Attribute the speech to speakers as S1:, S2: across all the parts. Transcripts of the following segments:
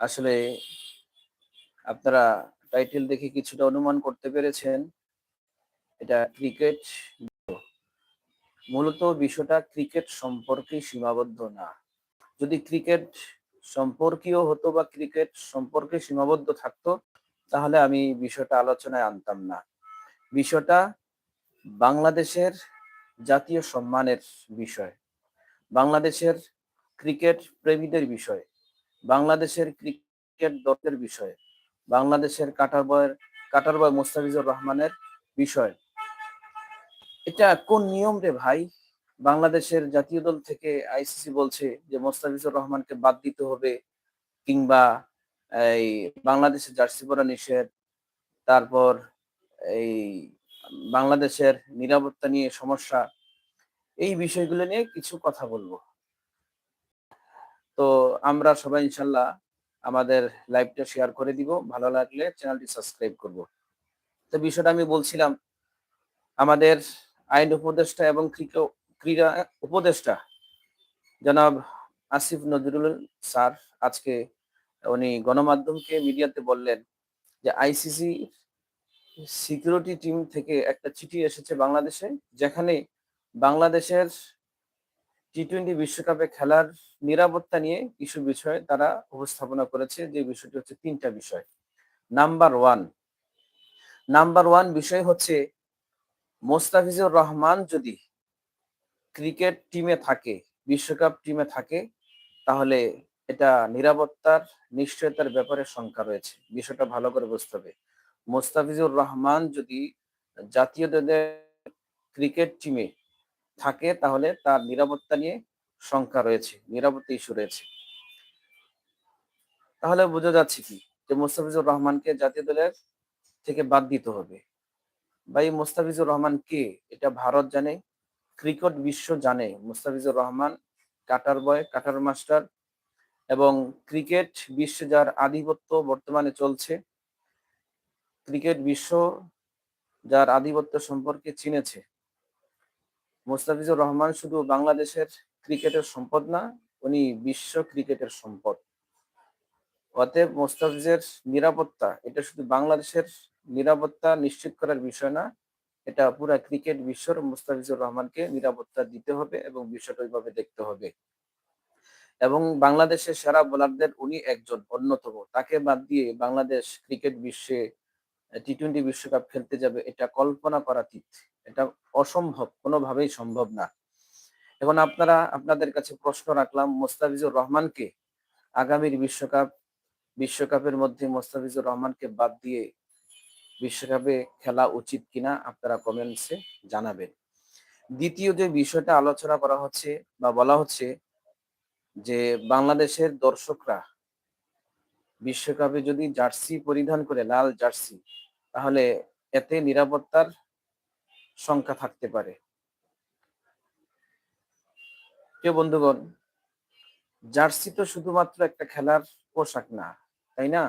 S1: আসলে আপনারা টাইটেল দেখে কিছুটা অনুমান করতে পেরেছেন। এটা ক্রিকেট মূলত বিষয়টা ক্রিকেট সম্পর্কে সীমাবদ্ধ না। যদি ক্রিকেট সম্পর্কীয় হতো বা ক্রিকেট সম্পর্কে সীমাবদ্ধ থাকতো, তাহলে আমি বিষয়টা আলোচনায় আনতাম না। বিষয়টা বাংলাদেশের জাতীয় সম্মানের বিষয়, বাংলাদেশের ক্রিকেট প্রেমীদের বিষয়। বাংলাদেশের ক্রিকেট দলের বিষয়, বাংলাদেশের কাটার বয়ের, কাটার বয় মোস্তাফিজুর রহমানের বিষয়। এটা কোন নিয়ম রে ভাই? বাংলাদেশের জাতীয় দল থেকে আইসিসি বলছে যে মোস্তাফিজুর রহমানকে বাদ দিতে হবে কিংবা এই বাংলাদেশের জার্সি পরা নিষেধ, তারপর এই বাংলাদেশের নিরাপত্তা নিয়ে সমস্যা, এই বিষয়গুলো নিয়ে কিছু কথা বলব। তো আমরা সবাই ইনশাল্লাহ আমাদের লাইভটা শেয়ার করে দিব। ভালো লাগলে চ্যানেলটি সাবস্ক্রাইব করব। তো বিষয়টা আমি বলছিলাম, আমাদের আইন উপদেষ্টা এবং ক্রীড়া উপদেষ্টা জনাব আসিফ নজরুল স্যার আজকে উনি গণমাধ্যমকে মিডিয়াতে বললেন যে আইসিসি সিকিউরিটি টিম থেকে একটা চিঠি এসেছে বাংলাদেশে, যেখানে বাংলাদেশের টি টোয়েন্টি বিশ্বকাপে খেলার নিরাপত্তা নিয়ে কিছু বিষয় তারা উপস্থাপনা করেছে, যে বিষয়টি হচ্ছে তিনটা বিষয়। নাম্বার ওয়ান নাম্বার ওয়ান বিষয় হচ্ছে মোস্তাফিজুর রহমান যদি ক্রিকেট টিমে থাকে, বিশ্বকাপ টিমে থাকে, তাহলে এটা নিরাপত্তার নিশ্চয়তার ব্যাপারে শঙ্কা রয়েছে। বিষয়টা ভালো করে বুঝতে হবে। মোস্তাফিজুর রহমান যদি জাতীয় দলের ক্রিকেট টিমে থাকে, তাহলে তার নিরাপত্তা নিয়ে শঙ্কা রয়েছে, নিরাপত্তা ইস্যু রয়েছে। তাহলে বোঝা যাচ্ছে কি যে মোস্তাফিজুর রহমানকে জাতীয় দলের থেকে বাদ দিতে হবে। ভাই, মোস্তাফিজুর রহমান কে? এটা ভারত জানে, ক্রিকেট বিশ্ব জানে। Mustafizur Rahman cutter boy, cutter master এবং ক্রিকেট বিশ্ব যার আধিপত্য বর্তমানে চলছে, ক্রিকেট বিশ্ব যার আধিপত্য সম্পর্কে চিনেছে। মুস্তাফিজুর রহমান শুধু বাংলাদেশের ক্রিকেটের সম্পদ না, উনি বিশ্ব ক্রিকেটের সম্পদ। অতএব মোস্তাফিজের নিরাপত্তা, এটা শুধু বাংলাদেশের নিরাপত্তা নিশ্চিত করার বিষয় না, এটা পুরা ক্রিকেট বিশ্বর মুস্তাফিজুর রহমানকে নিরাপত্তা দিতে হবে এবং বিষয়টা ওইভাবে দেখতে হবে। এবং বাংলাদেশের সেরা বোলারদের উনি একজন, অন্যতম। তাকে বাদ দিয়ে বাংলাদেশ ক্রিকেট বিশ্বে, টি টোয়েন্টি বিশ্বকাপ খেলতে যাবে, এটা কল্পনা করা করাতীত এটা অসম্ভব, কোনোভাবেই সম্ভব না। এখন আপনারা, আপনাদের কাছে প্রশ্ন রাখলাম, মোস্তাফিজুর রহমানকে আগামীর বিশ্বকাপ, বিশ্বকাপের মধ্যে মোস্তাফিজুর রহমানকে বাদ দিয়ে বিশ্বকাপে খেলা উচিত কিনা আপনারা কমেন্টসে জানাবেন। দ্বিতীয় যে বিষয়টা আলোচনা করা হচ্ছে বা বলা হচ্ছে যে বাংলাদেশের দর্শকরা বিশ্বকাপে যদি জার্সি পরিধান করে, লাল জার্সি, তাহলে এতে নিরাপত্তার সংখ্যা থাকতে পারে। প্রিয় বন্ধুগণ, জার্সি তো শুধুমাত্র একটা খেলার পোশাক না, তাই না?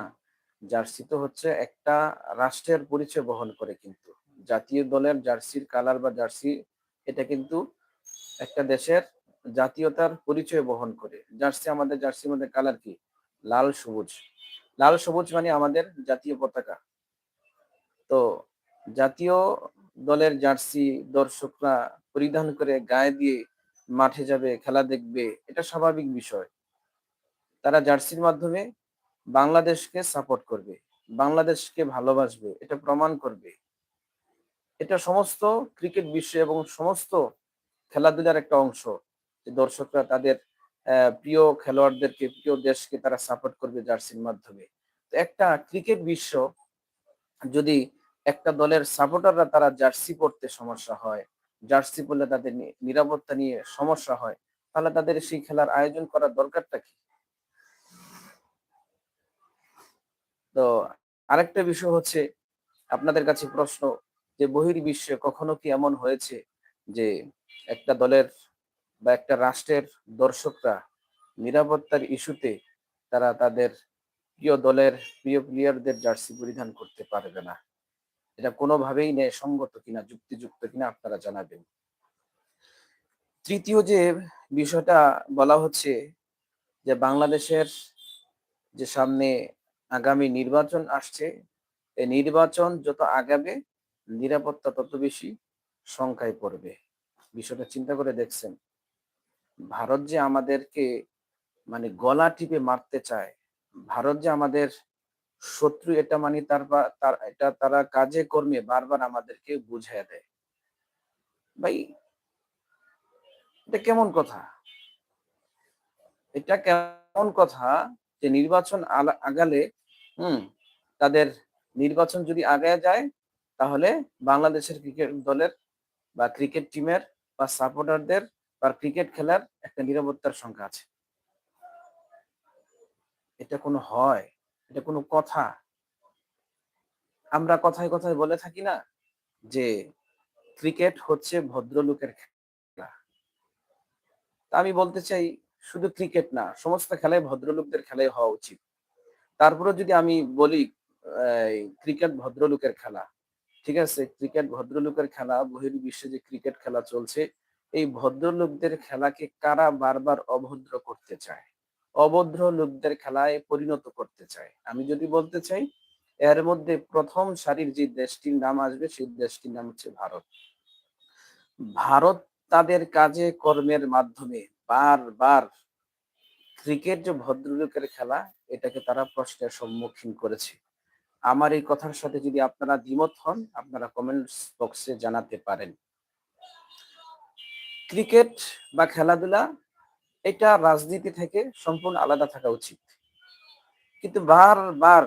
S1: জার্সি তো হচ্ছে একটা রাষ্ট্রের পরিচয় বহন করে কিন্তু। জাতীয় দলের জার্সির কালার বা জার্সি, এটা কিন্তু একটা দেশের জাতীয়তার পরিচয় বহন করে। জার্সি আমাদের, জার্সির মধ্যে কালার কি? লাল, সবুজ। লাল, সবুজ মানে আমাদের জাতীয় পতাকা। তো জাতীয় দলের জার্সি দর্শকরা পরিধান করে গায়ে দিয়ে মাঠে যাবে, খেলা দেখবে, এটা স্বাভাবিক বিষয়। তারা জার্সির মাধ্যমে বাংলাদেশকে সাপোর্ট করবে, বাংলাদেশকে ভালোবাসবে, এটা প্রমাণ করবে। এটা সমস্ত ক্রিকেট বিশ্ব এবং সমস্ত খেলাধুলার একটা অংশ যে দর্শকরা তাদের প্রিয় খেলোয়াড়দেরকে, প্রিয় দেশকে তারা সাপোর্ট করবে জার্সির মাধ্যমে। তো একটা ক্রিকেট বিশ্ব যদি একটা দলের সাপোর্টাররা তারা জার্সি পড়তে সমস্যা হয়। জার্সি পড়লে তাদের নিরাপত্তা নিয়ে সমস্যা হয়। তাহলে তাদের সেই খেলার আয়োজন করার দরকারটা কি? তো আরেকটা বিষয় হচ্ছে, আপনাদের কাছে প্রশ্ন যে বহির্বিশ্বে কখনো কি এমন হয়েছে যে একটা দলের বা একটা রাষ্ট্রের দর্শকরা নিরাপত্তার ইস্যুতে তারা তাদের প্রিয় দলের প্রিয় প্লেয়ারদের জার্সি পরিধান করতে পারবে না? এটা কোনোভাবেই নেই সঙ্গত কিনা, যুক্তিযুক্ত কিনা আপনারা জানাবেন। তৃতীয় যে বিষয়টা বলা হচ্ছে যে বাংলাদেশের যে সামনে আগামী নির্বাচন আসছে, এই নির্বাচন যত আগাবে, নিরাপত্তা তত বেশি সংখ্যায় পড়বে। বিষয়টা চিন্তা করে দেখছেন। ভারত যে আমাদেরকে মানে গলা টিপে মারতে চায়, ভারত যে আমাদের শত্রু এটা মানে তার তার, এটা তারা কাজে কর্মে বারবার আমাদেরকে বুঝিয়ে দেয়। ভাই, এটা কেমন কথা? এটা কেমন কথা যে নির্বাচন আগালে, হুম, তাদের নির্বাচন যদি আগায় যায়, তাহলে বাংলাদেশের ক্রিকেট দলের বা ক্রিকেট টিমের বা সাপোর্টারদের বা ক্রিকেট খেলার একটা নিরাপত্তার সংখ্যা আছে। এটা কোনো হয়। এটা কোনো কথা। আমরা কথায় কথায় বলে থাকি না যে ক্রিকেট হচ্ছে ভদ্রলোকের খেলা। তা আমি বলতে চাই, শুধু ক্রিকেট না, সমস্ত খেলায় ভদ্রলোকদের খেলাই হওয়া উচিত। তারপরে যদি আমি বলি ক্রিকেট ভদ্রলোকের খেলা, ঠিক আছে? ক্রিকেট ভদ্রলোকের খেলা, বহির্বিশ্বে যে ক্রিকেট খেলা চলছে, এই ভদ্রলোকদের খেলাকে কারা বারবার অভদ্র করতে চায়? অভদ্র লোকদের খেলায় পরিণত করতে চায়। আমি যদি বলতে চাই, এর মধ্যে প্রথম সারির যে দেশটির নাম আসবে, সেই দেশটির নাম হচ্ছে ভারত। ভারত তাদের কাজে কর্মের মাধ্যমে বারবার ক্রিকেট যে ভদ্রলোকের খেলা, এটাকে তারা প্রশ্নের সম্মুখীন করেছে। আমার এই কথার সাথে যদি আপনারা দ্বিমত হন, আপনারা কমেন্টস বক্সে জানাতে পারেন। ক্রিকেট বা খেলাধুলা এটা রাজনীতি থেকে সম্পূর্ণ আলাদা থাকা উচিত। কিন্তু বারবার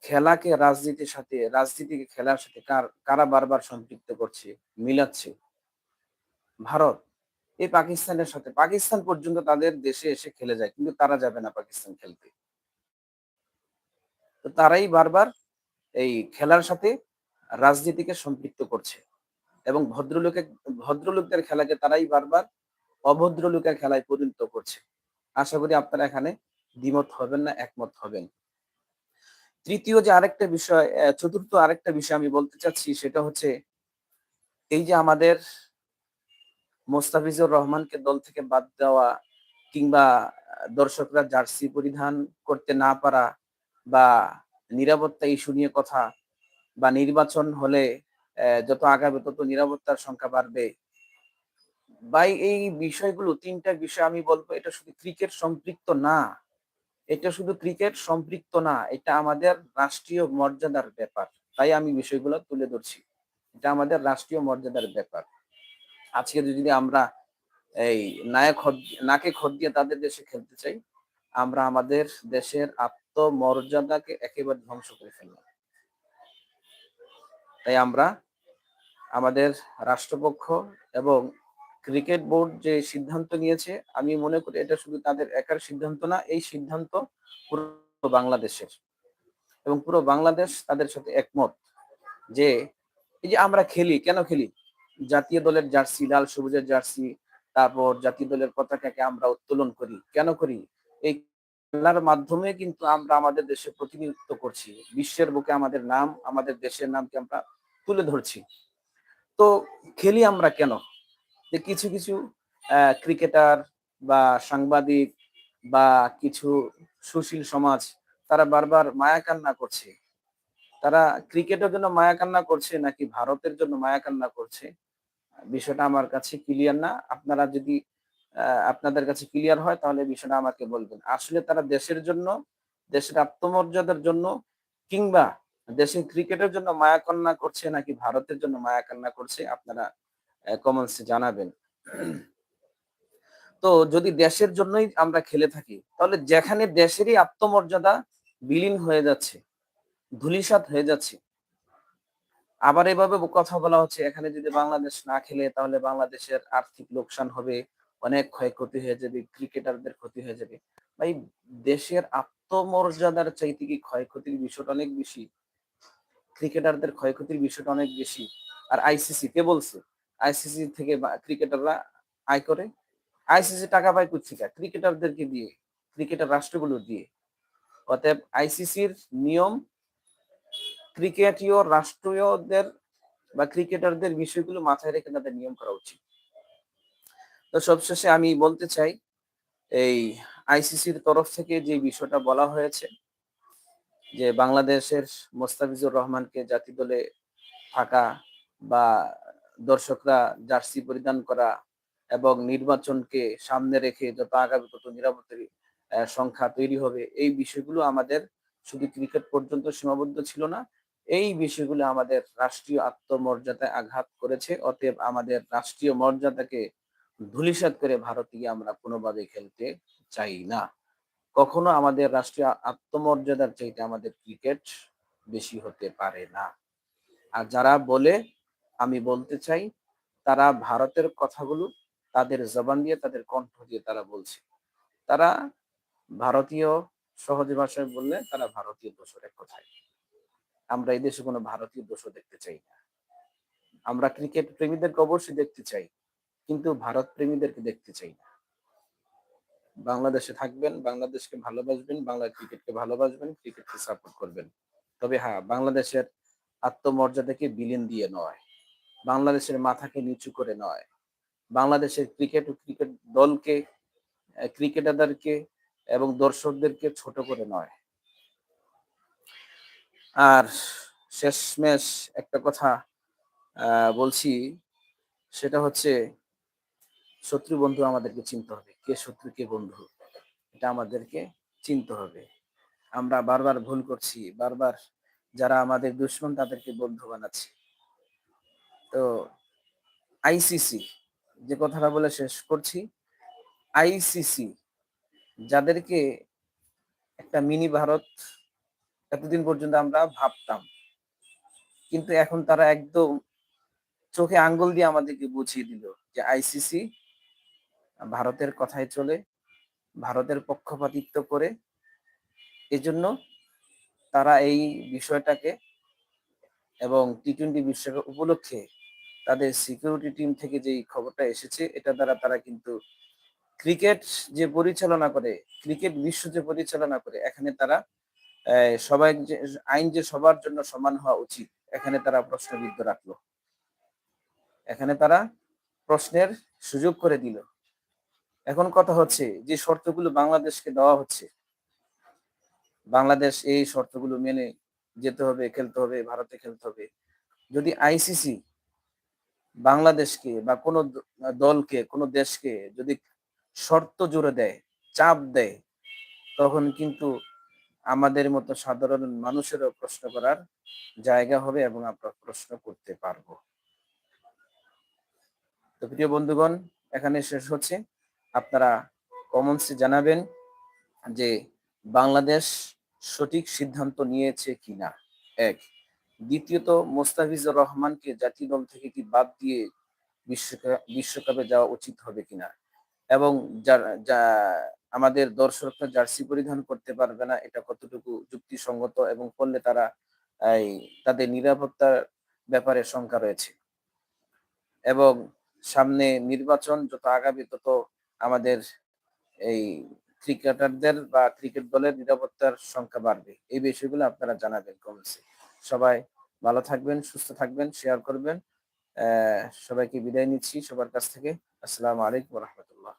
S1: খেলাকে রাজনীতির সাথে, রাজনীতিকে খেলার সাথে কার- কারা বারবার সম্পৃক্ত করছে, মিলাচ্ছে? ভারত এই পাকিস্তানের সাথে। পাকিস্তান পর্যন্ত তাদের দেশে এসে খেলে যায়, কিন্তু তারা যাবে না পাকিস্তান খেলতে। তো তারাই বারবার এই খেলার সাথে রাজনীতিকে সম্পৃক্ত করছে এবং ভদ্রলোকে, ভদ্রলোকদের খেলাকে তারাই বারবার অভদ্রলোকের খেলায় পরিণত করছে। আশা করি আপনারা এখানে দ্বিমত হবেন না, একমত হবেন। তৃতীয় যে আরেকটা বিষয় চতুর্থ আরেকটা বিষয় আমি বলতে চাচ্ছি, সেটা হচ্ছে এই যে আমাদের মোস্তাফিজুর রহমানকে দল থেকে বাদ দেওয়া কিংবা দর্শকরা জার্সি পরিধান করতে না পারা বা নিরাপত্তা ইস্যু নিয়ে কথা বা নির্বাচন হলে যত আগাবে তত নিরাপত্তার সংখ্যা বাড়বে ভাই এই বিষয়গুলো তিনটা বিষয় আমি বলব, এটা শুধু ক্রিকেট সম্পৃক্ত না। এটা শুধু ক্রিকেট সম্পৃক্ত না, এটা আমাদের রাষ্ট্রীয় মর্যাদার ব্যাপার। তাই আমি বিষয়গুলো তুলে ধরছি। এটা আমাদের রাষ্ট্রীয় মর্যাদার ব্যাপার। আজকে যদি আমরা এই নায়ক নাকে খদ দিয়ে তাদের দেশে খেলতে চাই, আমরা আমাদের দেশের আত্মমর্যাদাকে একেবারে ধ্বংস করে ফেললাম। তাই আমরা আমাদের রাষ্ট্রপক্ষ এবং ক্রিকেট বোর্ড যে সিদ্ধান্ত নিয়েছে, আমি মনে করি এটা শুধু তাদের একার সিদ্ধান্ত না, এই সিদ্ধান্ত পুরো বাংলাদেশের। এবং পুরো বাংলাদেশ তাদের সাথে একমত যে, এই যে আমরা খেলি, কেন খেলি? জাতীয় দলের জার্সি, লাল সবুজের জার্সি, তারপর জাতীয় দলের পতাকাকে আমরা উত্তোলন করি। কেন করি? এই খেলার মাধ্যমে কিন্তু আমরা আমাদের দেশে প্রতিনিধিত্ব করছি। বিশ্বের বুকে আমাদের নাম, আমাদের দেশের নামকে আমরা তুলে ধরছি। তো খেলি আমরা কেন? যে কিছু কিছু ক্রিকেটার বা সাংবাদিক বা কিছু সুশীল সমাজ, তারা বারবার মায়া কান্না করছে। তারা ক্রিকেটের জন্য মায়া কান্না করছে নাকি ভারতের জন্য মায়া কান্না করছে? বিষয়টা আমার কাছে ক্লিয়ার না। আপনারা যদি আপনাদের কাছে ক্লিয়ার হয়, তাহলে বিষয়টা আমাকে বলবেন। আসলে তারা দেশের জন্য, দেশের আত্মমর্যাদার জন্য কিংবা দেশের ক্রিকেটের জন্য মায়া কান্না করছে নাকি ভারতের জন্য মায়া কান্না করছে, আপনারা কমেন্টসে জানাবেন। তো যদি দেশের জন্যই আমরা খেলে থাকি, তাহলে যেখানে দেশেরই আত্মমর্যাদা বিলীন হয়ে যাচ্ছে, ধুলিসাৎ হয়ে যাচ্ছে, আবার এভাবে কথা বলা হচ্ছে, এখানে যদি বাংলাদেশ না খেলে, তাহলে বাংলাদেশের আর্থিক লোকসান হবে, অনেক ক্ষয়ক্ষতি হয়ে যাবে, ক্রিকেটারদের ক্ষতি হয়ে যাবে। ভাই, দেশের আত্মমর্যাদার চাইতে কি ক্ষয়ক্ষতির বিষয়টা অনেক বেশি? ক্রিকেটারদের ক্ষয়ক্ষতির বিষয়টা অনেক বেশি। আর আইসিসি কে বলছে আইসিসি থেকে ক্রিকেটাররা আয় করে। আইসিসি টাকা পায় কোথেকে ক্রিকেটারদেরকে দিয়ে, ক্রিকেটার রাষ্ট্রগুলো দিয়ে। অতএব আইসিসির নিয়ম ক্রিকেটীয় রাষ্ট্রীয়দের বা ক্রিকেটারদের বিষয়গুলো মাথায় রেখে তাদের নিয়ম করা উচিত। তো সবশেষে আমি বলতে চাই, এই আইসিসির তরফ থেকে যে বিষয়টা বলা হয়েছে, যে বাংলাদেশের মোস্তাফিজুর রহমানকে জাতি দলে থাকা বা দর্শকরা জার্সি পরিধান করা এবং নির্বাচনকে সামনে রেখে যত আগামী, তত নিরাপত্তার সংখ্যা তৈরি হবে, এই বিষয়গুলো আমাদের শুধু ক্রিকেট পর্যন্ত সীমাবদ্ধ ছিল না। এই বিষয়গুলো আমাদের রাষ্ট্রীয় আত্মমর্যাদায় আঘাত করেছে, অতএব আমাদের রাষ্ট্রীয় মর্যাদাকে ধূলিসাৎ করে ভারতীয় আমরা কোনোভাবে খেলতে চাই না। কখনো আমাদের রাষ্ট্রীয় আত্মমর্যাদার চাইতে আমাদের ক্রিকেট বেশি হতে পারে না। আর যারা বলে আমি বলতে চাই, তারা ভারতের কথাগুলো তাদের জবান দিয়ে, তাদের কণ্ঠ দিয়ে তারা বলছে। তারা ভারতীয় সহজ ভাষায় বললে তারা ভারতীয় দোষর এক কথায়। আমরা এই দেশে কোনো ভারতীয় দোষও দেখতে চাই না। আমরা ক্রিকেট প্রেমীদেরকে অবশ্যই দেখতে চাই, কিন্তু ভারত প্রেমীদেরকে দেখতে চাই না। বাংলাদেশে থাকবেন, বাংলাদেশকে ভালোবাসবেন বাংলা ক্রিকেটকে ভালোবাসবেন, ক্রিকেটকে সাপোর্ট করবেন। তবে হ্যাঁ বাংলাদেশের আত্মমর্যাদাকে বিলীন দিয়ে নয়। বাংলাদেশের মাথাকে নিচু করে নয়। বাংলাদেশের ক্রিকেট ও ক্রিকেট দলকে ক্রিকেটারদেরকে এবং দর্শকদেরকে ছোট করে নয়। আর শেষমেশ একটা কথা বলছি, সেটা হচ্ছে শত্রু বন্ধু আমাদেরকে চিনতে হবে। কে শত্রু, কে বন্ধু? এটা আমাদেরকে চিনতে হবে। আমরা বারবার ভুল করছি। বারবার যারা আমাদের দুশ্মন তাদেরকে বন্ধু বানাচ্ছি। তো আইসিসি, যে কথাটা বলে শেষ করছি। আইসিসি, যাদেরকে একটা মিনি ভারত এতদিন পর্যন্ত আমরা ভাবতাম, কিন্তু এখন তারা একদম চোখে আঙ্গুল দিয়ে আমাদেরকে বুঝিয়ে দিল যে আইসিসি ভারতের কথায় চলে, ভারতের পক্ষপাতিত্ব করে। এজন্য তারা এই বিষয়টাকে এবং টি টোয়েন্টি বিশ্বকাপ উপলক্ষে তাদের সিকিউরিটি টিম থেকে যেই খবরটা এসেছে, এটা দ্বারা তারা কিন্তু ক্রিকেট যে পরিচালনা করে ক্রিকেট বিশ্ব যে পরিচালনা করে, এখানে তারা সবাই যে, আইন যে সবার জন্য সমান হওয়া উচিত, এখানে তারা প্রশ্নবিদ্ধ রাখল। এখানে তারা প্রশ্নের সুযোগ করে দিল। এখন কথা হচ্ছে, যে শর্তগুলো বাংলাদেশকে দেওয়া হচ্ছে, বাংলাদেশ এই শর্তগুলো মেনে যেতে হবে, খেলতে হবে, ভারতে খেলতে হবে। যদি আইসিসি বাংলাদেশকে বা কোনো দলকে, কোনো দেশকে যদি শর্ত জুড়ে দেয়, চাপ দেয়, তখন কিন্তু আমাদের মতো সাধারণ মানুষেরও প্রশ্ন করার জায়গা হবে এবং আমরা প্রশ্ন করতে পারব। তো প্রিয় বন্ধুগণ, এখানে শেষ হচ্ছে। আপনারা কমেন্টসে জানাবেন যে বাংলাদেশ সঠিক সিদ্ধান্ত নিয়েছে কিনা। এক। দ্বিতীয়ত মোস্তাফিজুর রহমানকে জাতীয় দল থেকে কি বাদ দিয়ে বিশ্বকাপ, বিশ্বকাপে যাওয়া উচিত হবে কিনা? এবং যারা, যা, আমাদের দর্শকরা জার্সি পরিধান করতে পারবে না, এটা কতটুকু যুক্তিসঙ্গত এবং করলে তারা, এই, তাদের নিরাপত্তার ব্যাপারে শঙ্কা রয়েছে? এবং সামনে নির্বাচন যত আগাবে তত আমাদের এই ক্রিকেটারদের বা ক্রিকেট দলের নিরাপত্তার সংখ্যা বাড়বে। এই বিষয়গুলো আপনারা জানাবেন কমেন্টসে। সবাই ভালো থাকবেন, সুস্থ থাকবেন শেয়ার করবেন। সবাইকে বিদায় নিচ্ছি সবার কাছ থেকে। আসসালাম আলাইকুম রহমতুল্লাহ।